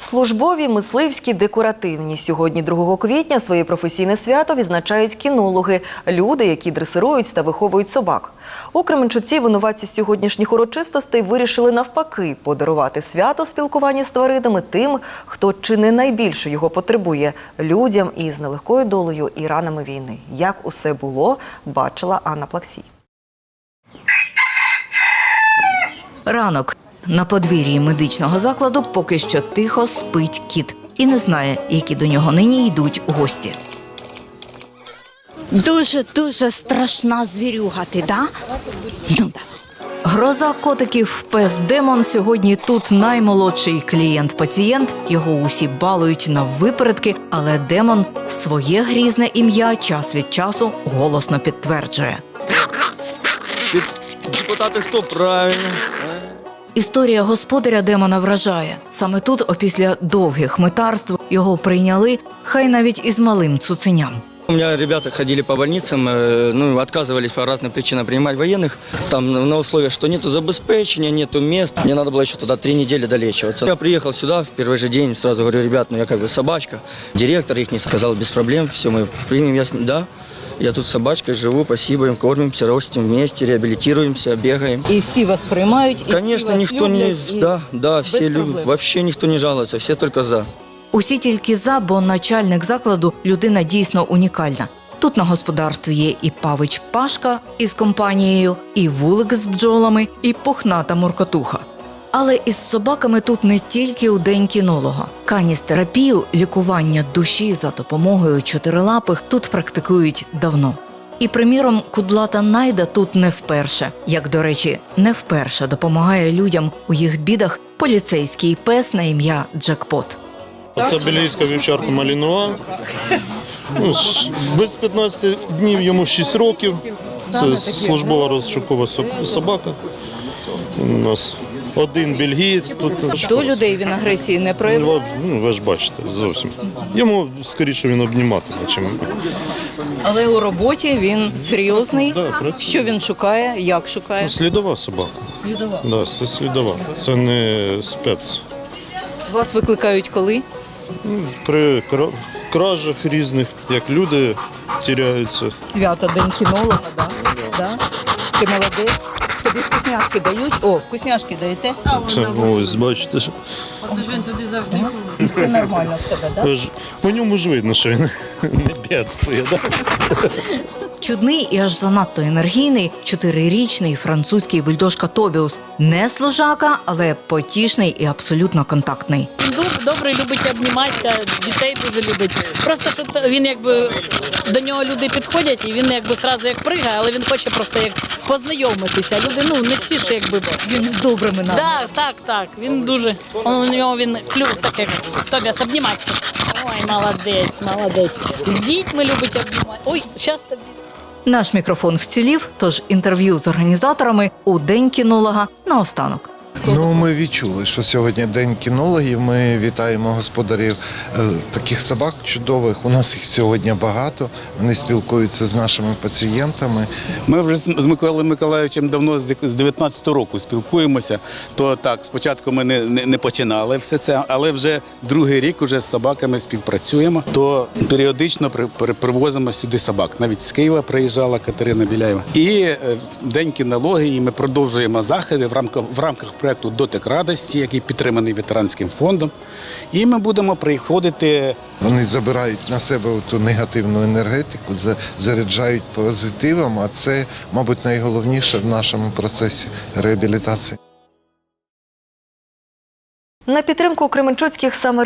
Службові, мисливські, декоративні. Сьогодні, 2 квітня, своє професійне свято відзначають кінологи – люди, які дресирують та виховують собак. У Кременчуці винуватці сьогоднішніх урочистостей вирішили навпаки подарувати свято спілкування з тваринами тим, хто чи не найбільше його потребує – людям із нелегкою долею і ранами війни. Як усе було, бачила Анна Плаксій. Ранок на подвір'ї медичного закладу поки що тихо спить кіт і не знає, які до нього нині йдуть гості. Дуже дуже страшна звірюга, ти, да? Ну давай. Гроза котиків пес Демон сьогодні тут наймолодший клієнт-пацієнт. Його усі балують на випередки, але Демон своє грізне ім'я час від часу голосно підтверджує. Депутати хто правильно? Історія господаря демона вражає. Саме тут, опісля довгих митарств, його прийняли, хай навіть із малим цуценям. У меня ребята ходили по больницам, э, ну, отказывались по разным причинам принимать военных. Там на условиях, что нету забеспечения, нету мест. Мне надо было еще туда три недели долечиваться. Я приехал сюда в первый же день, сразу говорю, ребят, ну я как бы собачка. Директор их не сказал, без проблем, все, мы примем, я, с- да. Я тут с собачкой живу, спасибо им, кормимся, растем вместе, реабилитируемся, бегаем. І всі вас приймають. І Конечно, никто не... Да, да, все любят. Вообще никто не жалуется, все только за. Усі тільки за, бо начальник закладу людина дійсно унікальна. Тут на господарстві є і павич Пашка із компанією, і вулик з бджолами, і пухната муркотуха. Але із собаками тут не тільки у день кінолога. Каністерапію, лікування душі за допомогою чотирилапих тут практикують давно. І, приміром, кудлата найда тут не вперше. Як, до речі, не вперше допомагає людям у їх бідах поліцейський пес на ім'я Джекпот. Це білійська вівчарка Малінуа. Ну, без 15 днів йому 6 років. Це службова розшукова собака. У нас один бельгієць тут. До людей він агресії не проявив. Ну, ну, ви ж бачите, зовсім. Йому скоріше він обніматиме, чим Але у роботі він серйозний. Да. Що він шукає, як шукає? ну, слідова собака. Слідова? Да, це слідова. Це не спец. Вас викликають коли? При кражах різних, як люди тіряються. Свято День кінолога, да? да? Ти молодець. Тобі вкусняшки дають? О, вкусняшки даєте? Це ну, ось бачите. що- І все нормально в тебе, так? Тож, ж- По ньому ж видно, що він не бідствує. Да? Чудний і аж занадто енергійний чотирирічний французький бульдожка Тобіус. Не служака, але потішний і абсолютно контактний. Дуб добрий, любить обніматися, дітей дуже любить. Просто що то він якби до нього люди підходять, і він якби зразу як пригає, але він хоче просто як познайомитися. Люди, ну не всі ж якби. Він з добрими нами. Так, так, так. Він дуже. Он, у нього він клюв так як Тобіас обніматися. Ой, молодець, молодець. З дітьми любить обніматися. Ой, тобі. Наш мікрофон вцілів, тож інтерв'ю з організаторами у день кінолога наостанок. Ну, ми відчули, що сьогодні день кінологів. Ми вітаємо господарів е, таких собак чудових. У нас їх сьогодні багато. Вони спілкуються з нашими пацієнтами. Ми вже з Миколаєм Миколаївичем давно з як- з 19 року спілкуємося. То так, спочатку ми не, не, не починали все це, але вже другий рік уже з собаками співпрацюємо. То періодично при, при- привозимо сюди собак. Навіть з Києва приїжджала Катерина Біляєва. І е, день кінології ми продовжуємо заходи в рамках в рамках проекту Дотик радості, який підтриманий ветеранським фондом. І ми будемо приходити Вони забирають на себе ту негативну енергетику, заряджають позитивом. А це, мабуть, найголовніше в нашому процесі реабілітації. На підтримку кременчуцьких самаритів